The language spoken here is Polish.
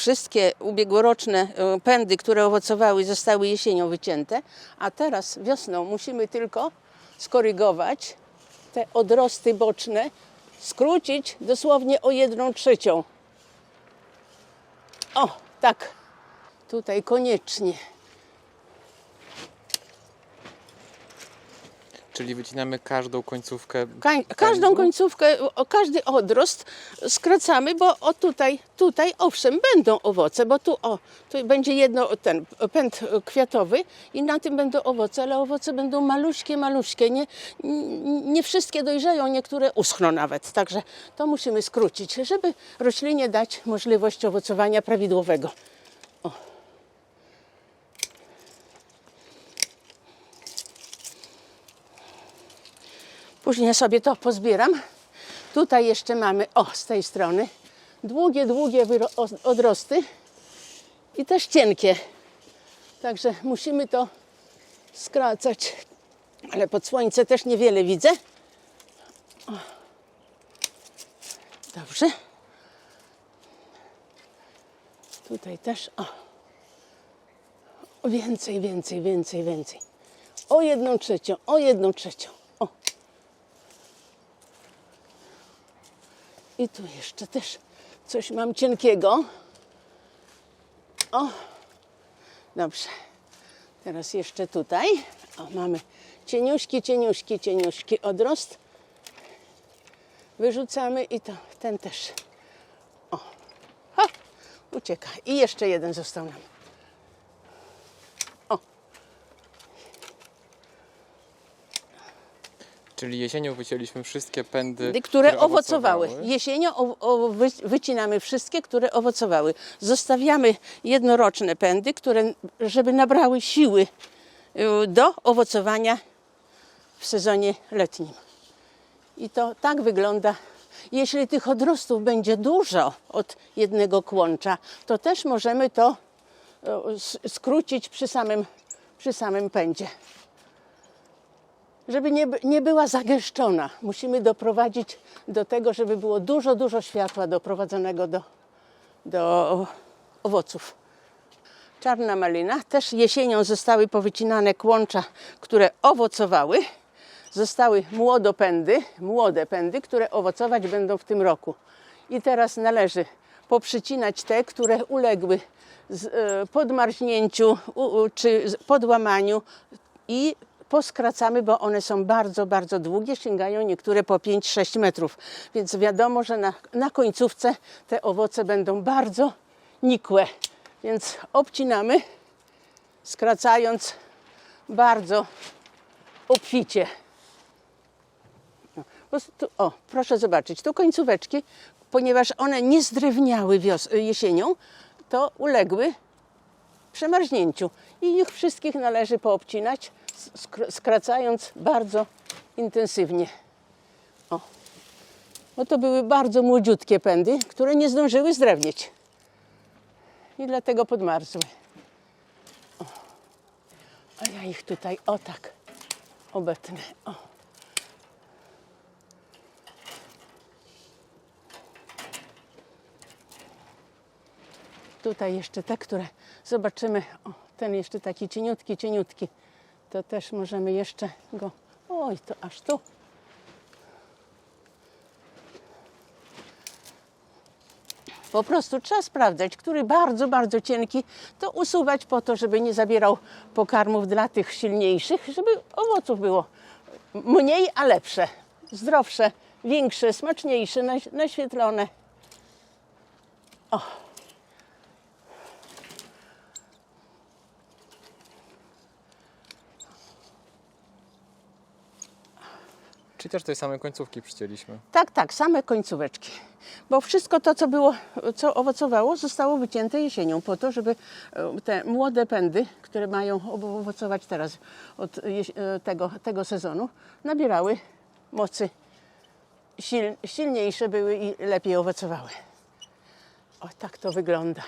wszystkie ubiegłoroczne e, pędy, które owocowały, zostały jesienią wycięte, a teraz wiosną musimy tylko skorygować te odrosty boczne, skrócić dosłownie o jedną trzecią. O, tak. Tutaj koniecznie. Czyli wycinamy każdą końcówkę. Ka- każdą końcówkę, każdy odrost skracamy, bo o tutaj, tutaj owszem będą owoce, bo tu o, tu będzie jedno ten pęd kwiatowy i na tym będą owoce, ale owoce będą maluśkie, maluśkie, nie, nie wszystkie dojrzeją, niektóre uschną nawet, także to musimy skrócić, żeby roślinie dać możliwość owocowania prawidłowego. Później sobie to pozbieram. Tutaj jeszcze mamy, o, z tej strony, długie, długie odrosty i też cienkie. Także musimy to skracać. Ale pod słońce też niewiele widzę. O. Dobrze. Tutaj też, o. o. Więcej, więcej, więcej, więcej. O jedną trzecią, o jedną trzecią. O. I tu jeszcze też coś mam cienkiego. O, dobrze. Teraz jeszcze tutaj. O, mamy cieniuśki, cieniuśki, cieniuśki odrost. Wyrzucamy i to ten też. O, ha, ucieka. I jeszcze jeden został nam. Czyli jesienią wycięliśmy wszystkie pędy, Pędy, które owocowały. Jesienią o, o, wy, wycinamy wszystkie, które owocowały. Zostawiamy jednoroczne pędy, które, żeby nabrały siły y, do owocowania w sezonie letnim. I to tak wygląda. Jeśli tych odrostów będzie dużo od jednego kłącza, to też możemy to y, skrócić przy samym, przy samym pędzie żeby nie, nie była zagęszczona. Musimy doprowadzić do tego, żeby było dużo, dużo światła doprowadzonego do, do owoców. Czarna malina. Też jesienią zostały powycinane kłącza, które owocowały. Zostały młodopędy, młode pędy, które owocować będą w tym roku. I teraz należy poprzycinać te, które uległy e, podmarznięciu czy podłamaniu i poskracamy, bo one są bardzo, bardzo długie, sięgają niektóre po 5-6 metrów. Więc wiadomo, że na, na końcówce te owoce będą bardzo nikłe. Więc obcinamy, skracając bardzo obficie. Prostu- O, proszę zobaczyć, tu końcóweczki, ponieważ one nie zdrewniały wios- jesienią, to uległy przemarznięciu. I ich wszystkich należy poobcinać, sk- skracając bardzo intensywnie. O. Bo to były bardzo młodziutkie pędy, które nie zdążyły zdrewnieć. I dlatego podmarzły. O. A ja ich tutaj o tak obetnę. O. Tutaj jeszcze te, które zobaczymy. O, ten jeszcze taki cieniutki, cieniutki. To też możemy jeszcze go. Oj, to aż tu. Po prostu trzeba sprawdzać, który bardzo, bardzo cienki, to usuwać po to, żeby nie zabierał pokarmów dla tych silniejszych, żeby owoców było mniej, a lepsze, zdrowsze, większe, smaczniejsze, naś- naświetlone. Czyli też tej samej końcówki przycięliśmy. Tak, tak, same końcóweczki. Bo wszystko to, co było, co owocowało, zostało wycięte jesienią po to, żeby e, te młode pędy, które mają owocować teraz od e, tego, tego sezonu, nabierały mocy, sil, silniejsze były i lepiej owocowały. O, tak to wygląda.